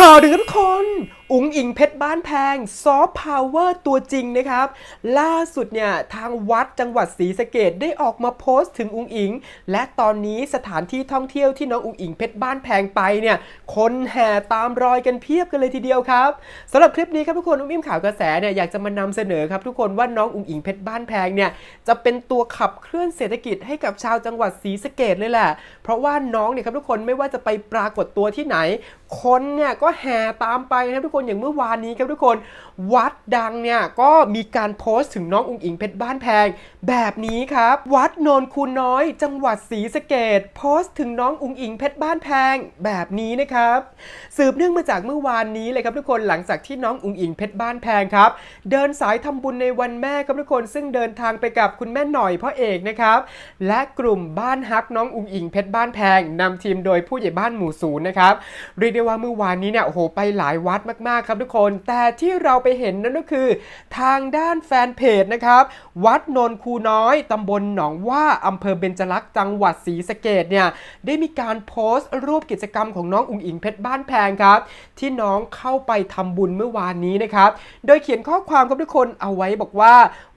ข่าวดึงทุกคน อุ๋งอิงเพชรบ้านแพงซอฟต์พาวเวอร์ตัวจริงนะครับ ล่าสุดเนี่ยทางวัดจังหวัดศรีสะเกดได้ออกมาโพสต์ถึงอุ๋งอิง และตอนนี้สถานที่ท่องเที่ยวที่น้องอุ๋งอิงเพชรบ้านแพงไปเนี่ยคนแห่ตามรอยกันเพียบกันเลยทีเดียวครับสำหรับคลิปนี้ครับทุกคนอุ้มอิมข่าวกระแสเนี่ยอยากจะมานำเสนอครับทุกคนว่าน้องอุ๋งอิงเพชรบ้านแพงเนี่ยจะเป็นตัวขับเคลื่อนเศรษฐกิจให้กับชาวจังหวัดศรีสะเกดเลยแหละ เพราะว่าน้องเนี่ยครับทุกคนไม่ว่าจะไปปรากฏตัวที่ไหน คนเนี่ยก็แห่ตามไปนะครับทุกคนอย่างเมื่อวานนี้ครับทุกคน วัดดังเนี่ยก็มีการโพสต์ถึงน้องอุ๋งอิงเพชรบ้านแพง แบบนี้ครับ วัดโนนคูน้อย จังหวัดศรีสะเกดโพสต์ถึงน้องอุ๋งอิงเพชรบ้านแพงแบบนี้นะครับ สืบเนื่องมาจากเมื่อวานนี้เลยครับทุกคนหลังจากที่น้องอุ๋งอิงเพชรบ้านแพงครับเดินสายทำบุญในวันแม่ครับทุกคนซึ่งเดินทางไปกับคุณแม่หน่อยพ่อเอกนะครับและกลุ่มบ้านฮักน้องอุ๋งอิงเพชรบ้านแพงนำทีมโดยผู้ใหญ่บ้านหมู่ศูนย์นะครับเรียกได้ว่าเมื่อวานนี้เนี่ยโอ้โหไปหลายวัดมากๆครับทุกคน แต่ที่เราไปเห็นนั่นก็คือ ทางด้านแฟนเพจนะครับ วัดนนคูน้อยตำบลหนองว่าอำเภอเบญจลักษ์จังหวัดศรีสะเกดเนี่ยได้มีการโพสต์รูปกิจกรรมของน้องอุ๋งอิงเพชรบ้านแพงครับ ที่น้องเข้าไปทำบุญเมื่อวานนี้นะครับ โดยเขียนข้อความกับทุกคนเอาไว้บอกว่า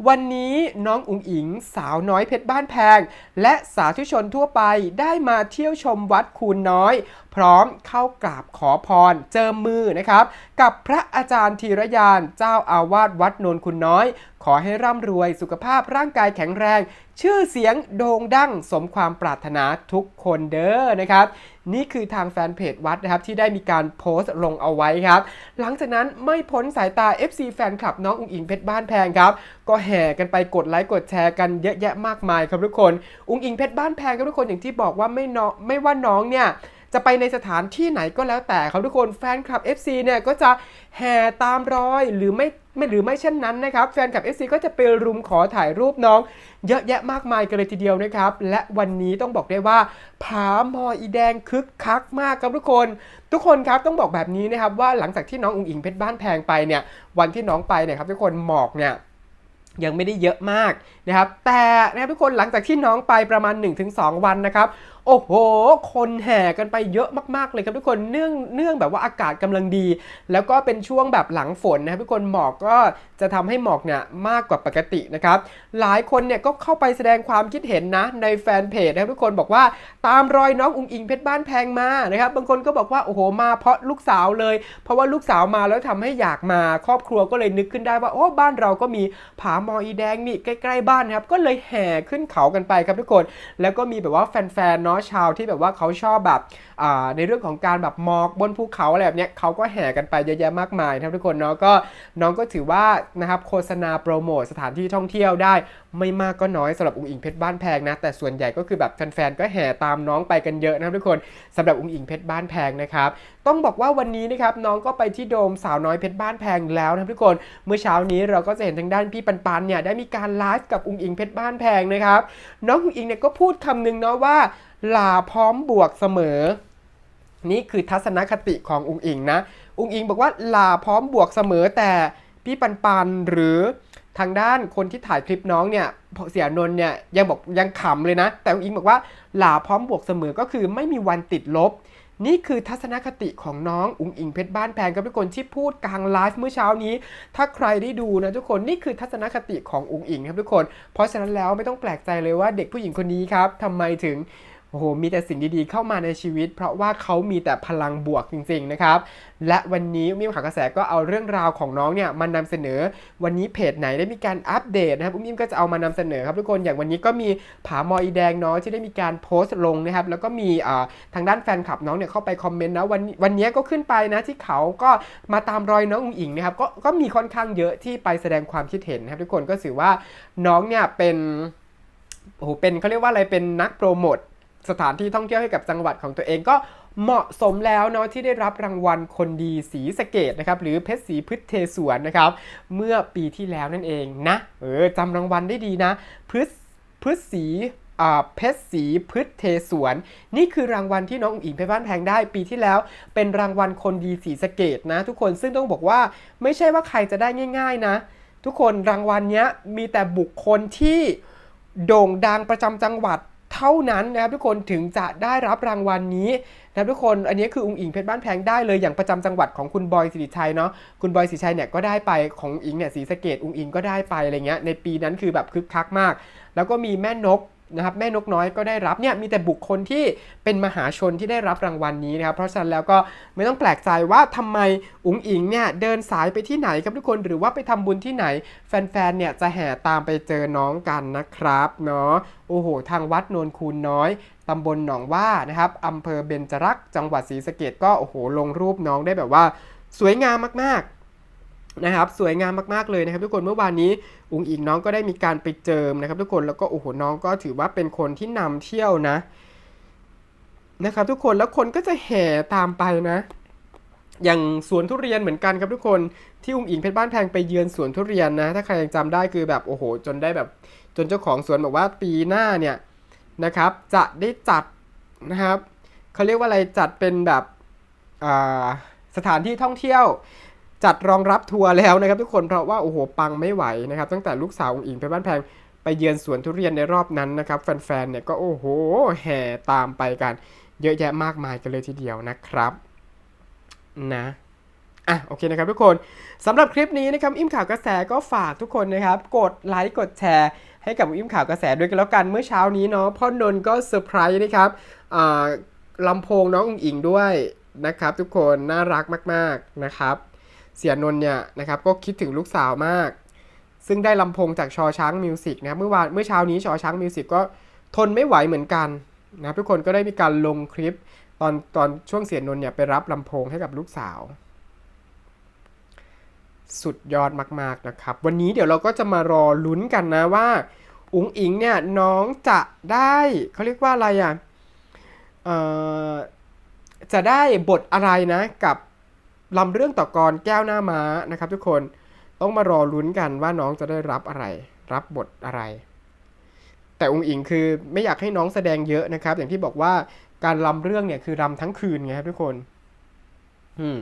วันนี้น้องอุ๋งอิงสาวน้อยเพชรบ้านแพง และสาธุชนทั่วไปได้มาเที่ยวชมวัดคูน้อย พร้อมเข้ากราบขอพรเจิมมือนะครับ กับพระอาจารย์ธีรยานเจ้าอาวาสวัดนนคุณน้อย ขอให้ร่ำรวยสุขภาพร่างกายแข็งแรง ชื่อเสียงโด่งดังสมความปรารถนาทุกคนเด้อนะครับนี่คือทางแฟนเพจวัดนะครับที่ได้มีการโพสต์ลงเอาไว้ครับ หลังจากนั้นไม่พ้นสายตา FC แฟนคลับน้องอุ๋งอิงเพชรบ้านแพงครับ ก็แห่กันไปกดไลค์กดแชร์กันเยอะแยะมากมายครับทุกคน อุ๋งอิงเพชรบ้านแพงครับทุกคนอย่างที่บอกว่าไม่น้องไม่ว่าน้องเนี่ย จะไปในสถานที่ไหนก็แล้วแต่ครับทุกคนแฟนคลับ FC เนี่ยก็จะแห่ตามรอยหรือไม่ไม่หรือไม่เช่นนั้นนะครับ แฟนคลับ FC ก็จะไปรุมขอถ่ายรูปน้อง เยอะแยะมากมายกันเลยทีเดียวนะครับ และวันนี้ต้องบอกได้ว่าผาหมออีแดงคึกคักมากครับทุกคน ทุกคนครับต้องบอกแบบนี้นะครับว่าหลังจากที่น้องอุ๋งอิงเพชรบ้านแพงไปเนี่ยวันที่น้องไปเนี่ยครับทุกคนหมอกเนี่ยยังไม่ได้เยอะมากนะครับ แต่นะครับทุกคนหลังจากที่น้องไปประมาณ 1-2 วันนะครับ โอ้โห คนแห่กันไปเยอะมากๆเลยครับทุกคนเนื่องเนื่องแบบว่าอากาศกำลังดี แล้วก็เป็นช่วงแบบหลังฝนนะครับทุกคนหมอกก็จะทำให้หมอกเนี่ยมากกว่าปกตินะครับหลายคนเนี่ยก็เข้าไปแสดงความคิดเห็นนะในแฟนเพจนะครับทุกคนบอกว่าตามรอยน้องอุงอิงเพชรบ้านแพงมานะครับบางคนก็บอกว่าโอ้โหมาเพราะลูกสาวเลย เพราะว่าลูกสาวมาแล้วทำให้อยากมาครอบครัวก็เลยนึกขึ้นได้ว่าโอ้บ้านเราก็มีผาหมออีแดงนี่ใกล้ ๆ บ้านนะครับก็เลยแห่ขึ้นเขากันไปครับทุกคน แล้วก็มีแบบว่าแฟนๆเนาะชาวที่แบบว่าเขาชอบแบบในเรื่องของการแบบมอกบนภูเขาอะไรแบบเนี้ยเขาก็แห่กันไปเยอะแยะมากมายนะครับทุกคนเนาะก็น้องก็ถือว่านะครับโฆษณาโปรโมทสถานที่ท่องเที่ยวได้ ไม่มากก็น้อยสำหรับอุ๋งอิงเพชรบ้านแพงนะแต่ส่วนใหญ่ก็คือแบบแฟนๆก็แห่ตามน้องไปกันเยอะนะครับทุกคนสำหรับอุ๋งอิงเพชรบ้านแพงนะครับต้องบอกว่าวันนี้นะครับน้องก็ไปที่โดมสาวน้อยเพชรบ้านแพงแล้วนะครับทุกคนเมื่อเช้านี้เราก็จะเห็นทางด้านพี่ปันปันเนี่ยได้มีการไลฟ์กับอุ๋งอิงเพชรบ้านแพงนะครับน้องอุ๋งอิงเนี่ยก็พูดคำหนึงเนาะว่า ลาพร้อมบวกเสมอ นี่คือทัศนคติของอุงอิงนะ อุงอิงบอกว่าลาพร้อมบวกเสมอแต่พี่ปันปันหรือทางด้านคนที่ถ่ายคลิปน้องเนี่ยเสียนนท์เนี่ยยังบอกยังขำเลยนะ แต่อุงอิงบอกว่าลาพร้อมบวกเสมอก็คือไม่มีวันติดลบ นี่คือทัศนคติของน้องอุงอิงเพชรบ้านแพงกับทุกคนที่พูดกลางไลฟ์เมื่อเช้านี้ ถ้าใครได้ดูนะทุกคนนี่คือทัศนคติของอุงอิงครับทุกคน เพราะฉะนั้นแล้วไม่ต้องแปลกใจเลยว่าเด็กผู้หญิงคนนี้ครับทำไมถึง โอ้โห มีแต่สิ่งดีๆเข้ามาในชีวิต เพราะว่าเขามีแต่พลังบวกจริงๆนะครับ และวันนี้อุ้มอิ่มข่าวกระแสก็เอาเรื่องราวของน้องเนี่ยมานำเสนอ วันนี้เพจไหนได้มีการอัปเดตนะครับอุ้มอิ่มก็จะเอามานำเสนอครับทุกคน อย่างวันนี้ก็มีผาหมออีแดงเนาะที่ได้มีการโพสต์ลงนะครับ แล้วก็มีทางด้านแฟนคลับน้องเนี่ยเข้าไปคอมเมนต์นะวันวันนี้ก็ขึ้นไปนะที่เขาก็มาตามรอยน้องอุ๋งอิงนะครับ ก็ก็มีค่อนข้างเยอะที่ไปแสดงความคิดเห็นนะครับทุกคน ก็ถือว่าน้องเนี่ยเป็นโอ้โหเป็นเขาเรียกว่าอะไรเป็นนักโปรโมท สถานที่ท่องเที่ยวให้กับจังหวัดของตัวเองก็เหมาะสมแล้วเนาะที่ได้รับรางวัลคนดีสีสะเกตนะครับหรือเพชรสีพืชเทสวนนะครับ เมื่อปีที่แล้วนั่นเองนะเออจำรางวัลได้ดีนะพืชพืชสีเพชรสีพืชเทสวน นี่คือรางวัลที่น้องอุ๋งอิงเพชรบ้านแพงได้ปีที่แล้ว เป็นรางวัลคนดีสีสะเกตนะ ทุกคนซึ่งต้องบอกว่าไม่ใช่ว่าใครจะได้ง่าย ๆนะ ทุกคนรางวัลเนี้ยมีแต่บุคคลที่โด่งดังประจำจังหวัด เท่านั้นนะครับทุกคนถึงจะได้รับรางวัลนี้นะครับทุกคนอันนี้คือองค์อิงเพชรบ้านแพงได้เลยอย่างประจำจังหวัดของคุณบอยสิริชัยเนาะคุณบอยสิริชัยเนี่ยก็ได้ไปของอิงเนี่ยสีสะเกดองค์อิงก็ได้ไปอะไรเงี้ยในปีนั้นคือแบบคึกคักมาก แล้วก็มีแม่นก นะครับแม่นกน้อยก็ได้รับเนี่ยมีแต่บุคคลที่เป็นมหาชนที่ได้รับรางวัลนี้นะครับเพราะฉะนั้นแล้วก็ไม่ต้องแปลกใจว่าทำไมอุ๋งอิงเนี่ยเดินสายไปที่ไหนครับทุกคนหรือว่าไปทำบุญที่ไหน แฟนๆเนี่ยจะแห่ตามไปเจอน้องกันนะครับเนาะโอ้โห ทางวัดโนนคูนน้อยตำบลหนองว่านะครับอำเภอเบญจรักษ์จังหวัดศรีสะเกดก็โอ้โหลงรูปน้องได้แบบว่าสวยงามมากๆ นะครับสวยงามมากๆเลยนะครับทุกคนเมื่อวานนี้อุงอิงน้องก็ได้มีการไปเจิมนะครับ ทุกคนแล้วก็โอ้โหน้องก็ถือว่าเป็นคนที่นำเที่ยวนะนะครับทุกคนแล้วคนก็จะแห่ตามไปนะ อย่างสวนทุเรียนเหมือนกันครับทุกคนที่อุ๋งอิงเพชรบ้านแพงไปเยือนสวนทุเรียนนะ ถ้าใครยังจำได้คือแบบโอ้โห จนได้แบบ จนเจ้าของสวนบอกว่าปีหน้าเนี่ยนะครับ จะได้จัดนะครับเขาเรียกว่าอะไรจัดเป็นแบบสถานที่ท่องเที่ยว จัดรองรับทัวร์แล้วนะครับทุกคนเพราะว่าโอ้โหปังไม่ไหวนะครับตั้งแต่ลูกสาวองอิงเพชรบ้านแพงไปเยือนสวนทุเรียนในรอบนั้นนะครับแฟนๆเนี่ยก็โอ้โหแห่ตามไปกัน เยอะแยะมากมายกันเลยทีเดียวนะครับนะอะโอเคนะครับทุกคนสำหรับคลิปนี้นะครับอิ่มข่าวกระแสก็ฝากทุกคนนะครับ กดไลค์กดแชร์ให้กับอิ่มข่าวกระแสด้วยกันแล้วกันเมื่อเช้านี้เนาะพ่อนนก็เซอร์ไพรส์นะครับลำโพงน้องอิงอิงด้วยนะครับ ทุกคนน่ารักมาก ๆนะครับ เสียนนท์เนี่ยนะครับก็คิดถึงลูกสาวมาก ซึ่งได้ลำโพงจากชอช้างมิวสิกนะครับเมื่อวานเมื่อเช้านี้ชอช้างมิวสิกก็ทนไม่ไหวเหมือนกันนะครับทุกคนก็ได้มีการลงคลิปตอนตอนช่วงเสียนนท์เนี่ยไปรับลำโพงให้กับลูกสาว สุดยอดมากๆนะครับ วันนี้เดี๋ยวเราก็จะมารอลุ้นกันนะว่า อุ๋งอิงเนี่ยน้องจะได้เขาเรียกว่าอะไรอะเอ่อจะได้บทอะไรนะกับ ลำเรื่องต่อกรแก้วหน้าม้านะครับ ทุกคนต้องมารอลุ้นกันว่าน้องจะได้รับอะไร รับบทอะไร แต่องค์อิงคือไม่อยากให้น้องแสดงเยอะนะครับ อย่างที่บอกว่าการลำเรื่องเนี่ยคือลำทั้งคืนไงครับทุกคน อืม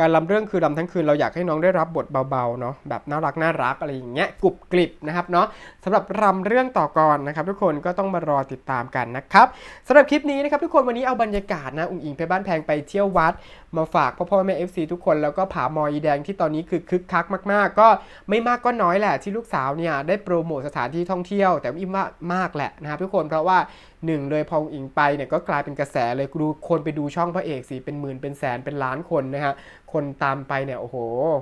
การลำเรื่องคือลำทั้งคืนเราอยากให้น้องได้รับบทเบาๆเนาะแบบน่ารักน่ารักอะไรอย่างเงี้ยกรุบกริบนะครับเนาะสำหรับรำเรื่องต่อกรนะครับ ทุกคนก็ต้องมารอติดตามกันนะครับสำหรับคลิปนี้นะครับทุกคนวันนี้เอาบรรยากาศนะอุ้งอิงไปบ้านแพงไปเที่ยววัด มาฝากพ่อพ่อแม่ FC ทุกคนแล้วก็ผามอยแดงที่ตอนนี้คือคึกคักมาก ๆ ก็ไม่มากก็น้อยแหละที่ลูกสาวเนี่ยได้โปรโมทสถานที่ท่องเที่ยว แต่อิ่มว่ามากแหละนะครับทุกคนเพราะว่า หนึ่งเลยพองอิงไปเนี่ยก็กลายเป็นกระแสเลยดูคนไปดูช่องพระเอกสิเป็นหมื่นเป็นแสนเป็นล้านคนนะฮะคนตามไปเนี่ยโอ้โห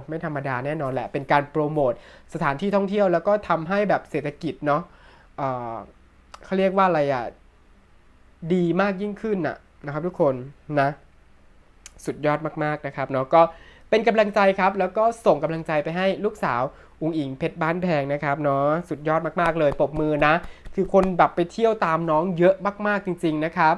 ไม่ธรรมดาแน่นอนแหละ เป็นการโปรโมทสถานที่ท่องเที่ยวแล้วก็ทำให้แบบเศรษฐกิจเนาะเออเขาเรียกว่าอะไรอะดีมากยิ่งขึ้นน่ะนะครับทุกคนนะ สุดยอดมากๆนะครับเนาะก็ เป็นกำลังใจครับ แล้วก็ส่งกำลังใจไปให้ลูกสาวอุงอิงเพชรบ้านแพงนะครับเนาะสุดยอดมากๆเลยปรบมือนะ คือคนแบบไปเที่ยวตามน้องเยอะมากๆจริง ๆนะครับ